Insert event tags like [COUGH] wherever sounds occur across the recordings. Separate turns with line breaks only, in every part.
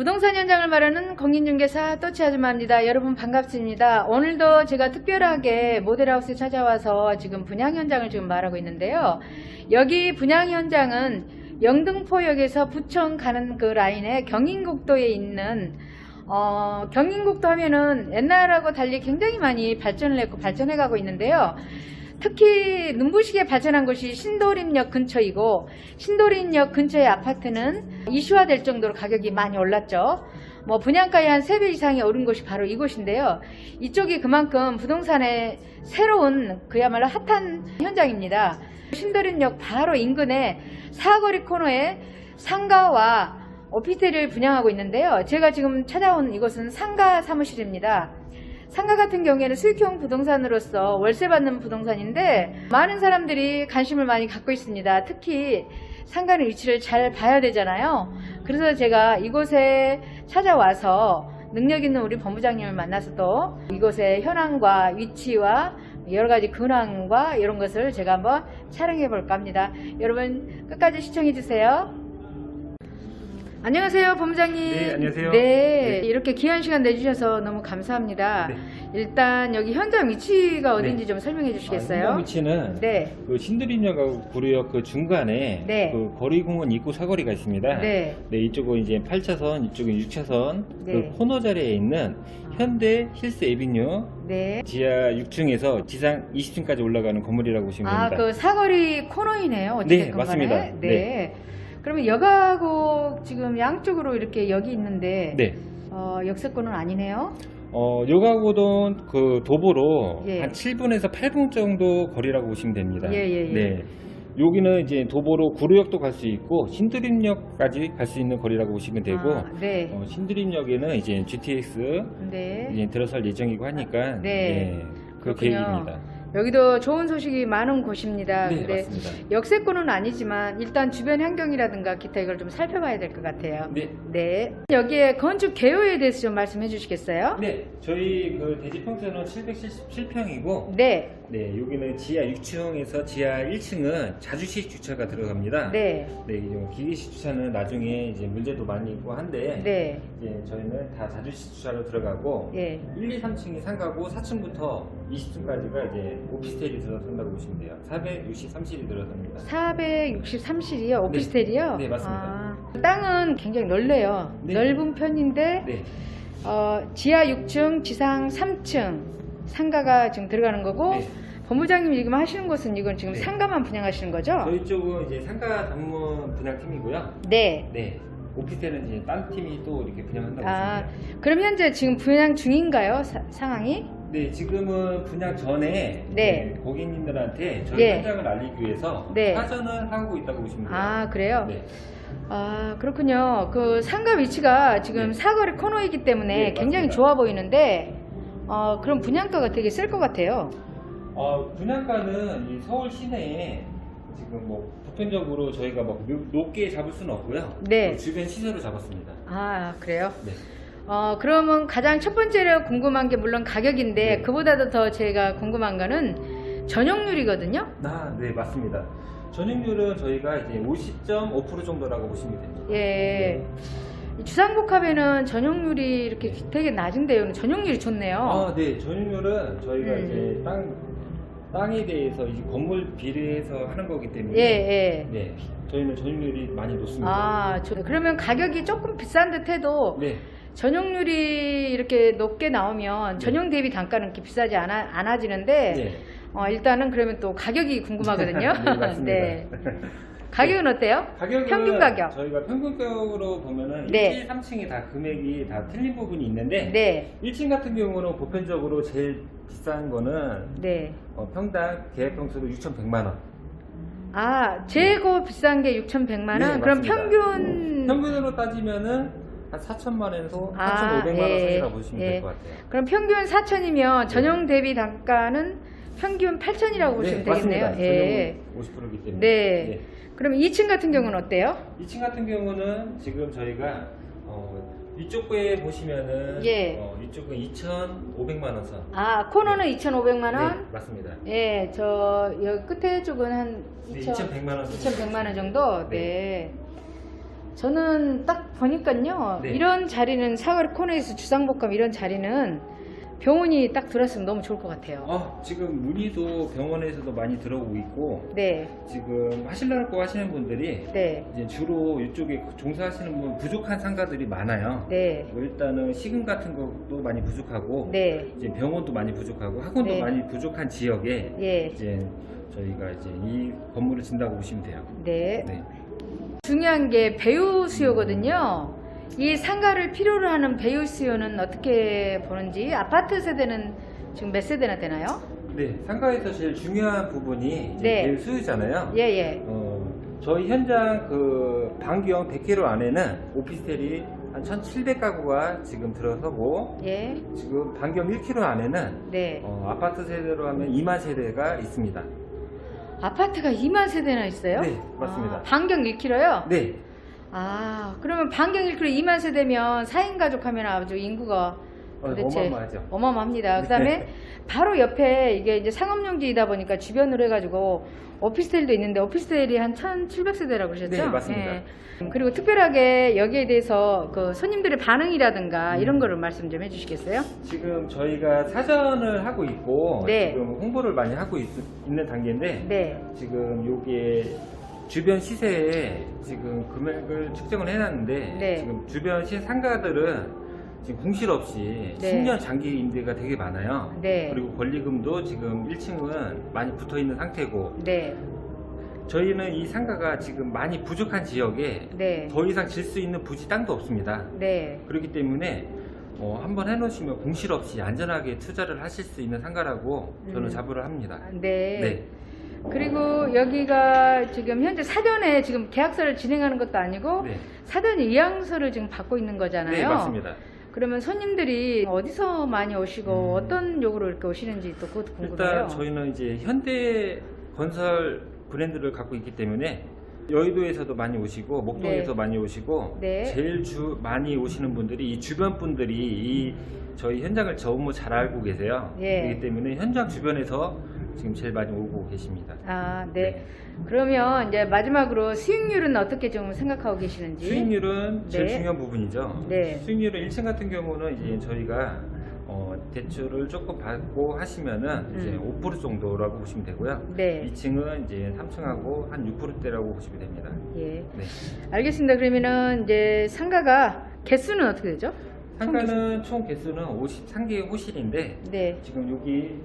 부동산 현장을 말하는 공인중개사 또치 아줌마입니다. 여러분 반갑습니다. 오늘도 제가 특별하게 모델하우스에 찾아와서 지금 분양 현장을 지금 말하고 있는데요. 여기 분양 현장은 영등포역에서 부천 가는 그 라인에 경인국도에 있는 어, 경인국도 하면은 옛날하고 달리 굉장히 많이 발전을 했고 발전해 가고 있는데요. 특히 눈부시게 발전한 곳이 신도림역 근처이고 신도림역 근처의 아파트는 이슈화될 정도로 가격이 많이 올랐죠. 뭐 분양가의 한 3배 이상이 오른 곳이 바로 이곳인데요. 이쪽이 그만큼 부동산의 새로운 그야말로 핫한 현장입니다. 신도림역 바로 인근에 사거리 코너에 상가와 오피스텔을 분양하고 있는데요. 제가 지금 찾아온 이곳은 상가 사무실입니다. 상가 같은 경우에는 수익형 부동산으로서 월세 받는 부동산인데 많은 사람들이 관심을 많이 갖고 있습니다. 특히 상가의 위치를 잘 봐야 되잖아요. 그래서 제가 이곳에 찾아와서 능력 있는 우리 본부장님을 만나서 또 이곳의 현황과 위치와 여러 가지 근황과 이런 것을 제가 한번 촬영해 볼까 합니다. 여러분 끝까지 시청해 주세요. 안녕하세요, 본부장님.
네, 안녕하세요.
네,
네.
이렇게 귀한 시간 내주셔서 너무 감사합니다.
네.
일단 여기 현장 위치가 어딘지
네.
좀 설명해
아,
주시겠어요?
현장 위치는
네,
그 신도림역하고 구리역 그 중간에
네.
그 거리공원 입구 사거리가 있습니다.
네,
이쪽은 이제 8차선, 이쪽은 6차선
네.
그 코너 자리에 있는 현대 힐스 에비뉴
네.
지하 6층에서 지상 20층까지 올라가는 건물이라고 보시면
아,
됩니다.
그 사거리 코너이네요. 어찌됐건
네, 맞습니다.
간에. 네. 그러면 여가고 지금 양쪽으로 이렇게 여기 있는데
네.
어, 역세권은 아니네요.
어, 요가고동 그 도보로
예.
한 7분에서 8분 정도 거리라고 보시면 됩니다.
예, 예, 예.
네. 여기는 이제 도보로 구로역도 갈 수 있고 신도림역까지 갈 수 있는 거리라고 보시면 되고
아, 네.
어, 신도림역에는 이제 GTX
네.
이제 들어설 예정이고 하니까
네.
예, 그. 계획입니다.
여기도 좋은 소식이 많은 곳입니다.
네,
근데
맞습니다.
역세권은 아니지만 일단 주변 환경이라든가 기타 이걸 좀 살펴봐야 될 것 같아요.
네.
네. 여기에 건축 개요에 대해서 좀 말씀해 주시겠어요?
네, 저희 그 대지 평수는 777평이고
네.
네, 여기는 지하 6층에서 지하 1층은 자주식 주차가 들어갑니다.
네.
네, 이 기계식 주차는 나중에 이제 문제도 많이 있고 한데
네.
이제 저희는 다 자주식 주차로 들어가고
예.
1, 2, 3층이 상가고 4층부터 20층까지가 이제 오피스텔이 들어선다고 보시면 돼요. 463실이 들어섭니다.
463실이요? 오피스텔이요?
네, 맞습니다.
아, 땅은 굉장히 넓네요.
네.
넓은 편인데
네,
어, 지하 6층, 지상 3층 상가가 지금 들어가는 거고
네.
본부장님이 지금 하시는 곳은 이건 지금
네.
상가만 분양하시는 거죠?
저희 쪽은 이제 상가 전문 분양팀이고요.
네.
네, 오피스텔은 이제 딴 팀이 또 이렇게 분양한다고
아,
돼요.
그럼 현재 지금 분양 중인가요? 사- 상황이?
네, 지금은 분양 전에
네.
이제 고객님들한테 저희
네.
현장을 알리기 위해서
네.
사전을 하고 있다고 보시면 돼요.
아, 그래요?
네.
아, 그렇군요. 그 상가 위치가 지금
네.
사거리 코너이기 때문에
네,
굉장히
맞습니다.
좋아 보이는데 어, 그럼 분양가가 되게 셀 것 같아요.
어, 분양가는 이 서울 시내에 지금 뭐 보편적으로 저희가 막 높- 높게 잡을 수는 없고요.
네.
그 주변 시세로 잡았습니다.
아, 그래요?
네.
어, 그러면 가장 첫 번째로 궁금한 게 물론 가격인데
네.
그보다도 더 제가 궁금한 거는 전용률이거든요.
아, 네, 맞습니다. 전용률은 저희가 이제 50.5% 정도라고 보시면 됩니다.
예. 이 주상복합에는 전용률이 이렇게 되게 낮은데요. 전용률이 좋네요.
아, 네, 전용률은 저희가
음.
이제 땅 땅에 대해서 이제 건물 비례해서 하는 거기 때문에
예, 예.
네, 저희는 전용률이 많이 높습니다.
아, 저- 그러면 가격이 조금 비싼 듯 해도
네,
전용률이 이렇게 높게 나오면 전용 대비 단가는 이렇게 비싸지 않아, 않아지는데
네.
어, 일단은 그러면 또 가격이 궁금하거든요. [LAUGHS]
네, 맞습니다. [LAUGHS]
네. [LAUGHS] 가격은 어때요?
가격은
평균 가격.
저희가 평균 가격으로 보면은
네.
1층, 3층이 다 금액이 다 틀린 부분이 있는데
네.
1층 같은 경우는 보편적으로 제일 비싼 거는
네.
어, 평당 계획 평수로 6,100만 원.
아, 재고 비싼 게 6,100만 원?
네,
그럼
맞습니다.
평균
평균으로 따지면은 한 4천만 원에서
아,
4,500만 원
예,
사이라고 보시면
예.
될 것 같아요.
그럼 평균 4천이면 전용 대비 단가는 평균 8천이라고 보시면 되겠네요.
맞습니다.
예.
전용 50%이기 때문에.
네. 그럼 2층 같은 경우는 어때요?
2층 같은 경우는 지금 저희가 어, 이쪽에 보시면은
예.
어, 이쪽은 2,500만 원 선.
아, 코너는 2,500만
네,
원?
맞습니다.
예, 저 여기 끝에 쪽은 한
네,
2,000,
2,100만 원.
2,100만 원 정도? 네.
네.
저는 딱 보니까요.
네.
이런 자리는 사거리 코너에서 주상복합 이런 자리는 병원이 딱 들었으면 너무 좋을 것 같아요.
어, 지금 문의도 병원에서도 많이 들어오고 있고
네,
지금 하실라고 하시는 분들이
네,
이제 주로 이쪽에 종사하시는 분 부족한 상가들이 많아요.
네,
뭐 일단은 식음 같은 것도 많이 부족하고
네,
이제 병원도 많이 부족하고 학원도
네.
많이 부족한 지역에
예,
이제 저희가 이제 이 건물을 진다고 보시면 돼요.
네.
네.
중요한 게 배우 수요거든요. 이 상가를 필요로 하는 배우 수요는 어떻게 보는지 아파트 세대는 지금 몇 세대나 되나요?
네, 상가에서 제일 중요한 부분이 이제
네.
배우 수요잖아요.
예, 예.
어, 저희 현장 그 반경 100km 안에는 오피스텔이 한 1,700가구가 지금 들어서고
예,
지금 반경 1km 안에는
네.
어, 아파트 세대로 하면 2만 세대가 있습니다.
아파트가 2만 세대나 있어요?
네, 맞습니다.
아, 반경 1km요?
네,
아, 그러면 반경 1km 2만 세대면 4인 가족 하면 아주 인구가
어,
도대체
어마어마하죠.
어마어마합니다. 그다음에 바로 옆에 이게 이제 상업용지이다 보니까 주변으로 해가지고 오피스텔도 있는데 오피스텔이 한 1,700세대라고 그러셨죠?
네, 맞습니다.
예. 그리고 특별하게 여기에 대해서 그 손님들의 반응이라든가
음.
이런 거를 말씀 좀 해주시겠어요?
지금 저희가 사전을 하고 있고
네.
지금 홍보를 많이 하고 있, 는 단계인데
네,
지금 요게 주변 시세에 지금 금액을 측정을 해놨는데
네.
지금 주변 시 상가들은 지금 공실 없이
네.
10년 장기 임대가 되게 많아요.
네,
그리고 권리금도 지금 1층은 많이 붙어 있는 상태고
네,
저희는 이 상가가 지금 많이 부족한 지역에
네,
더 이상 질 수 있는 부지 땅도 없습니다.
네,
그렇기 때문에 어, 한번 해놓으시면 공실 없이 안전하게 투자를 하실 수 있는 상가라고 저는
음.
자부를 합니다.
네.
네.
그리고 여기가 지금 현재 사전에 지금 계약서를 진행하는 것도 아니고
네.
사전 이양서를 지금 받고 있는 거잖아요.
네, 맞습니다.
그러면 손님들이 어디서 많이 오시고
음.
어떤 요구로 이렇게 오시는지 또 그것도 궁금해요.
일단 저희는 이제 현대 건설 브랜드를 갖고 있기 때문에 여의도에서도 많이 오시고 목동에서
네.
많이 오시고
네.
제일 주 많이 오시는 분들이 이 주변 분들이 이 저희 현장을 너무 잘 알고 계세요.
예.
그렇기 때문에 현장 주변에서 지금 제일 많이 오고 계십니다.
아, 네. 그러면 이제 마지막으로 수익률은 어떻게 좀 생각하고 계시는지.
수익률은 제일
네.
중요한 부분이죠.
네.
수익률은 1층 같은 경우는 이제 저희가 어, 대출을 조금 받고 하시면은 이제
음.
5% 정도라고 보시면 되고요.
네.
2층은 이제 3층하고 한 6%대라고 보시면 됩니다.
예.
네.
알겠습니다. 그러면은 이제 상가가 개수는 어떻게 되죠?
상가는 총 개수는 53개의 호실인데
네.
지금 여기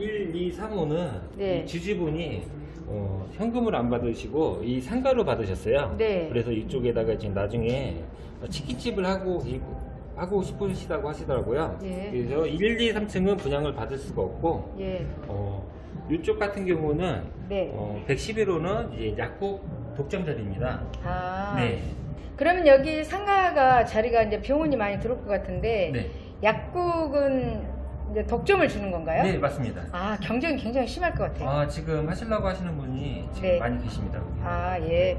1, 2, 3호는
네.
이 지주분이 어, 현금을 안 받으시고 이 상가로 받으셨어요.
네.
그래서 이쪽에다가 지금 나중에 치킨집을 하고 이- 하고 싶으시다고 하시더라고요.
예.
그래서 1, 2, 3층은 분양을 받을 수가 없고
예.
어, 이쪽 같은 경우는
네.
어, 111호는 이제 약국 독점 자리입니다.
아.
네.
그러면 여기 상가가 자리가 이제 병원이 많이 들어올 것 같은데
네.
약국은 이제 독점을 주는 건가요?
네, 맞습니다.
아, 경쟁이 굉장히 심할 것 같아요.
아, 지금 하시려고 하시는 분이 지금
네.
많이 계십니다.
아, 예.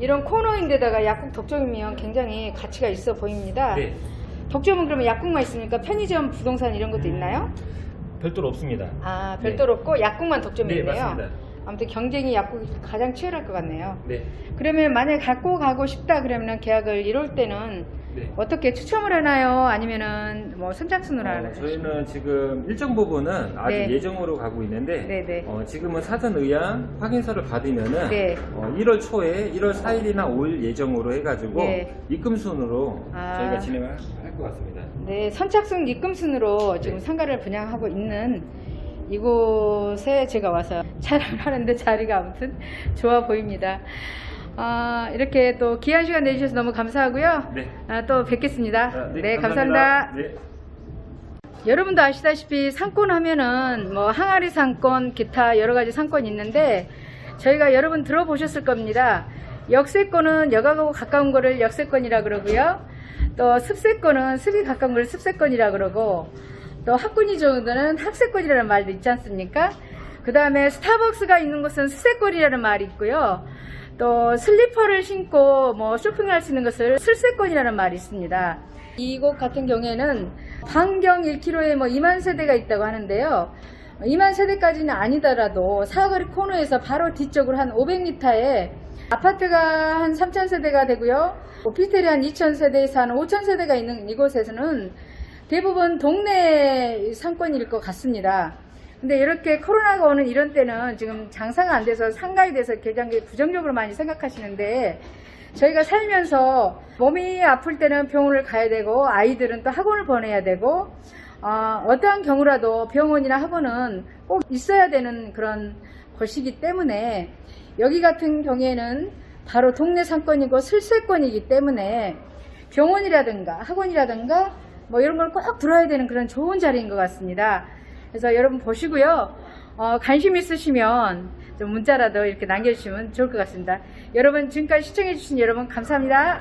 이런 코너인데다가 약국 독점이면 굉장히 가치가 있어 보입니다.
네.
독점은 그러면 약국만 있습니까? 편의점, 부동산 이런 것도 있나요?
별도로 없습니다.
아, 별도로 없고 약국만 독점이
네,
있네요.
맞습니다.
아무튼 경쟁이 약국이 가장 치열할 것 같네요.
네.
그러면 만약에 갖고 가고 싶다 그러면 계약을 이룰 때는
네.
어떻게 추첨을 하나요? 아니면은 뭐 선착순으로
어,
하나요?
저희는 지금 일정 부분은 아직
네.
예정으로 가고 있는데
네, 네.
어, 지금은 사전 의향 확인서를 받으면은
네.
어, 1월 초에 1월 4일이나 5일 예정으로 해가지고
네.
입금 순으로
아.
저희가 진행을 할 것 같습니다.
네, 선착순 입금순으로 지금
네.
상가를 분양하고 있는 이곳에 제가 와서 [LAUGHS] 촬영을 하는데 자리가 아무튼 좋아 보입니다. 아, 이렇게 또 귀한 시간 내주셔서 너무 감사하고요.
네.
아, 또 뵙겠습니다.
자,
네, 감사합니다.
네.
여러분도 아시다시피 상권 하면은 뭐 항아리 상권, 기타 여러 가지 상권이 있는데 저희가 여러분 들어보셨을 겁니다. 역세권은 여가고 가까운 거를 역세권이라 그러고요. 또 습세권은 습이 가까운 걸 습세권이라 그러고 또 학군이 좋은 데는 학세권이라는 말도 있지 않습니까? 그 다음에 스타벅스가 있는 곳은 습세권이라는 말이 있고요. 또 슬리퍼를 신고 뭐 쇼핑할 수 있는 것을 슬세권이라는 말이 있습니다. 이곳 같은 경우에는 반경 1km에 뭐 2만 세대가 있다고 하는데요. 2만 세대까지는 아니더라도 사거리 코너에서 바로 뒤쪽으로 한 500m에 아파트가 한 3,000세대가 되고요. 오피스텔이 한 2,000세대에서 한 5,000세대가 있는 이곳에서는 대부분 동네 상권일 것 같습니다. 근데 이렇게 코로나가 오는 이런 때는 지금 장사가 안 돼서 상가에 대해서 굉장히 부정적으로 많이 생각하시는데 저희가 살면서 몸이 아플 때는 병원을 가야 되고 아이들은 또 학원을 보내야 되고 어, 떠한 경우라도 병원이나 학원은 꼭 있어야 되는 그런 곳이기 때문에 여기 같은 경우에는 바로 동네 상권이고 슬세권이기 때문에 병원이라든가 학원이라든가 뭐 이런 걸 꼭 들어야 되는 그런 좋은 자리인 것 같습니다. 그래서 여러분 보시고요. 어, 관심 있으시면 좀 문자라도 이렇게 남겨주시면 좋을 것 같습니다. 여러분 지금까지 시청해주신 여러분 감사합니다.